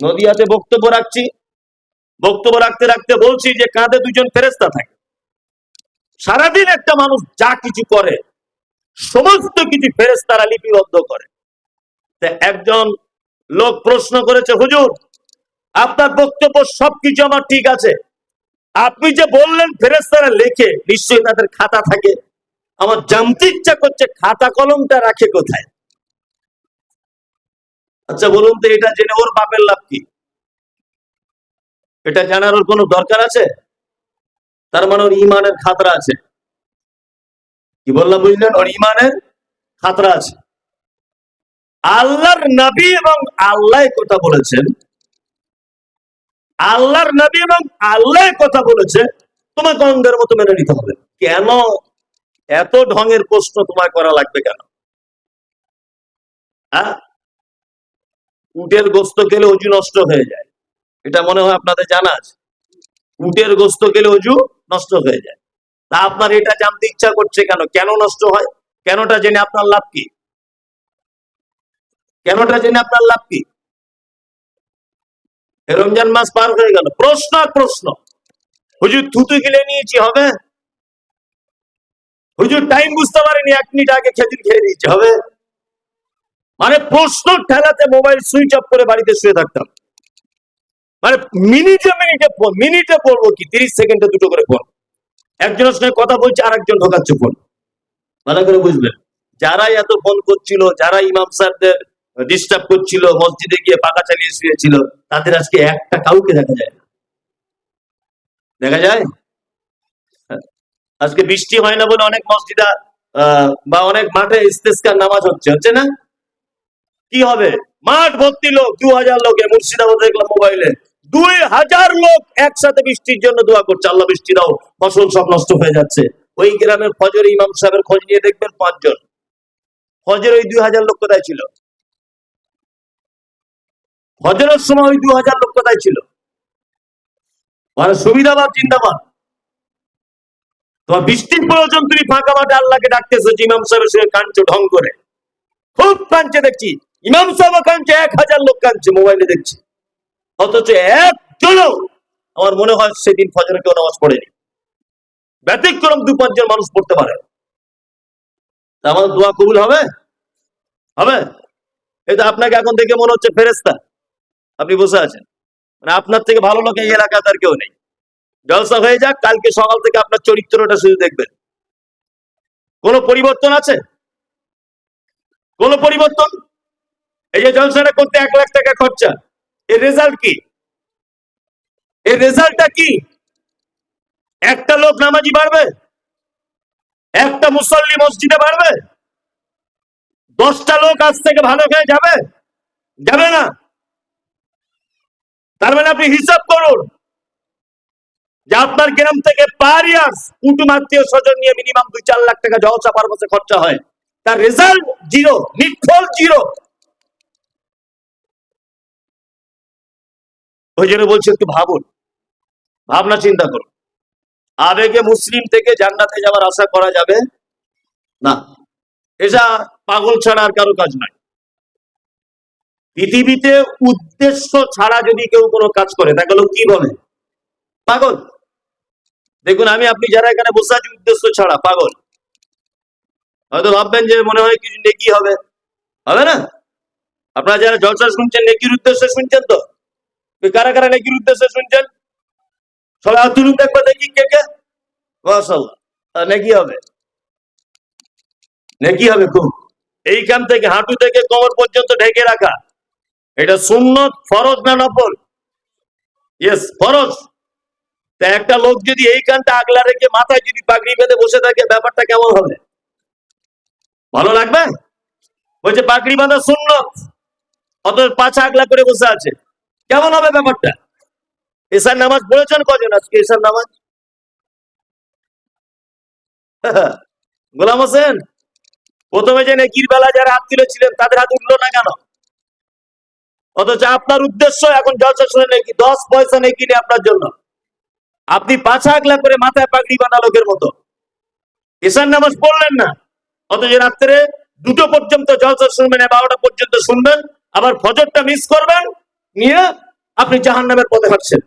নদিয়াতে বক্তব্য রাখছি। বক্তব্য রাখতে রাখতে বলছি যে, কাঁধে দুজন ফেরেস্তা থাকে। সারাদিন একটা মানুষ যা কিছু করে, সমস্ত কিছু ফেরেস্তারা লিপিবদ্ধ করে। একজন লোক প্রশ্ন করেছে, হুজুর, আপনার বক্তব্য সবকিছু আমার ঠিক আছে। আপনি যে বললেন ফেরেস্তারা লেখে, নিশ্চয়ই তাদের খাতা থাকে। আমার জানতে ইচ্ছা করছে খাতা কলমটা রাখে কোথায়? আচ্ছা বলুন তো, এটা জেনে ওর বাপের লাভ কি? এটা জানার ওর কোনো দরকার আছে? তার মানে ওর ইমানের খাতরা আছে। কি বললাম, বুঝলেন? ওর ইমানের খাতরা আছে। আল্লাহর নবী এবং আল্লাহ কথা বলেছেন। আল্লাহর নবী এবং আল্লাহ কথা বলেছে। তোমাকে অঙ্গের মতো মেনে নিতে হবে। কেন? এত ঢঙের প্রশ্ন তোমায় করা লাগবে কেন? হ্যাঁ? উটের গোস্ত খেলে অজু নষ্ট হয়ে যায়। এটা মনে হয় আপনাদের জানা আছে। উটের গোস্ত খেলে অজু নষ্ট হয়ে যায়। তা আপনার এটা জানতে ইচ্ছা করছে কেন? কেন নষ্ট হয়? কেনটা জেনে আপনার লাভ কি? কেনটা জেনে আপনার লাভ কি? রমজান মাস পার হয়ে গেল। প্রশ্ন প্রশ্ন। হুজুর থুতু গিলে নিয়েছি, হবে? হুজুর টাইম বুঝতে পারেনি, এক মিনিট আগে খেজুর খেয়ে নিয়েছি, হবে? মানে প্রশ্ন ঠেলাতে মোবাইল সুইচ অফ করে বাড়িতে শুয়ে থাকতাম। মানে মিনিটে মিনিটে ফোন, মিনিটে পড়ব কি, তিরিশ সেকেন্ডে দুটো করে ফোন। একজনের সঙ্গে কথা বলছে আর একজন ঢোকাচ্ছে ফোন। ভালো করে বুঝবেন যারাই এত ফোন করছিল যারা ইমাম সাহেবদের ডিস্টার্ব করছিল, মসজিদে গিয়ে পাকা চালিয়ে শুয়েছিল, তাদের আজকে একটা কাউকে দেখা যায় দেখা যায়? আজকে বৃষ্টি হয় না বলে অনেক মসজিদা বা অনেক মাঠে ইস্তেস্কার নামাজ হচ্ছে হচ্ছে না? কি হবে? মাঠ ভর্তি লোক দু হাজার লোকে মুর্শিদাবাদ দেখলাম মোবাইলে দুই হাজার লোক একসাথে বৃষ্টির জন্য দোয়া করছে। আল্লাহ বৃষ্টি দাও ফসল সব নষ্ট হয়ে যাচ্ছে। ওই গ্রামের ফজর ইমাম সাহেবের খোঁজ নিয়ে দেখবেন পাঁচজন। ফজর ওই দুই হাজার লোক কোথায় ছিল? ফজরের সময় ওই দু হাজার লোক কোথায় ছিল? মানে সুবিধাবাদ, জিন্দাবাদ। তোমার বৃষ্টির প্রয়োজন, তুমি ফাঁকা মাঠে আল্লাহকে ডাকতেছো ইমাম সাহেবের সঙ্গে কাঁদছো ঢং করে। খুব কাঁদছে দেখছি ইমাম সাহেব কাঁদছে এক হাজার লোক কাঁদছে, মোবাইলে দেখছি। অথচ একজনও আমার মনে হয় সেদিন ফজরে কেউ নামাজ পড়েনি। ব্যতিক্রম দু পাঁচজন মানুষ পড়তে পারে। তা আমাদের দোয়া কবুল হবে? হবে? এটা আপনাকে এখন দেখে মনে হচ্ছে ফেরেস্তা আপনি বসে আছেন। মানে আপনার থেকে ভালো লোক এই এলাকাতে আর কেউ নেই। জলসা হয়ে যাক, কালকে সকাল থেকে আপনার চরিত্রটা শুধু দেখবেন। কোনো পরিবর্তন আছে? কোনো পরিবর্তন? এই যে জলসাটা করতে এক লাখ টাকা খরচা, এর রেজাল্ট কি? এর রেজাল্টটা কি? একটা লোক নামাজি বাড়বে? একটা মুসল্লি মসজিদে বাড়বে? দশটা লোক আজ থেকে ভালো হয়ে যাবে? যাবে না। তার মানে আপনি হিসাব করুন যে আপনার গ্রাম থেকে পার ইয়ার্স কুটুম আত্মীয় স্বজন নিয়ে মিনিমাম দুই চার লাখ টাকা জলসা পার খরচা হয়। তার রেজাল্ট জিরো নিটফল জিরো ওই জন্য বলছি একটু ভাবুন। ভাবনা চিন্তা করুন। আবেগে মুসলিম থেকে জান্নাতে যাওয়ার আশা করা যাবে? না। এটা পাগল ছাড়া আর কারও কাজ নাই। পৃথিবীতে উদ্দেশ্য ছাড়া যদি কেউ কোনো কাজ করে, তাকে লোক কি বলে? পাগল। দেখুন, আমি, আপনি যারা এখানে বসে আছি, উদ্দেশ্য ছাড়া পাগল। হয়তো ভাববেন যে মনে হয় কিছু নেকি হবে। হবে না? আপনারা যারা জলসা শুনছেন, নেকির উদ্দেশ্য শুনছেন তো? কারা কারা নেকির উদ্দেশ্যে শুনছেন? সবাই হাত তুলুন দেখব দেখি কে কে। মাশাল্লাহ তা নেকি হবে? নেকি হবে খুব। এইখান থেকে, হাঁটু থেকে কোমর পর্যন্ত ঢেকে রাখা। এটা সুন্নত, ফরজ না নফল? ইয়েস ফরজ। তা একটা লোক যদি এইখানটা আগলা রেখে মাথায় যদি পাগড়ি বেঁধে বসে থাকে, ব্যাপারটা কেমন হবে? ভালো লাগবে? বলছে, পাগড়ি বাঁধা সুন্নত। অত পাছা আগলা করে বসে আছে। কেমন হবে ব্যাপারটা? এসার নামাজ পড়েছেন কজন আজকে এসার নামাজ? গোলাম হোসেন, প্রথমে যে নেকির বেলা যারা হাত তুলেছিলেন, তাদের হাত উঠল না কেন? অথচ আপনার উদ্দেশ্য এখন জলসা শুনে নাকি, দশ পয়সা নেই আপনার জন্য। আপনি পাছা আগলা করে মাথায় পাগড়ি বাঁধা লোকের মতো। এসার নামাজ পড়লেন না। অথচ রাত্রে দুটো পর্যন্ত জলসা শুনবেন বারোটা পর্যন্ত শুনবেন, আবার ফজরটা মিস করবেন নিয়ে আপনি জাহান নামের পথে হাঁটছেন।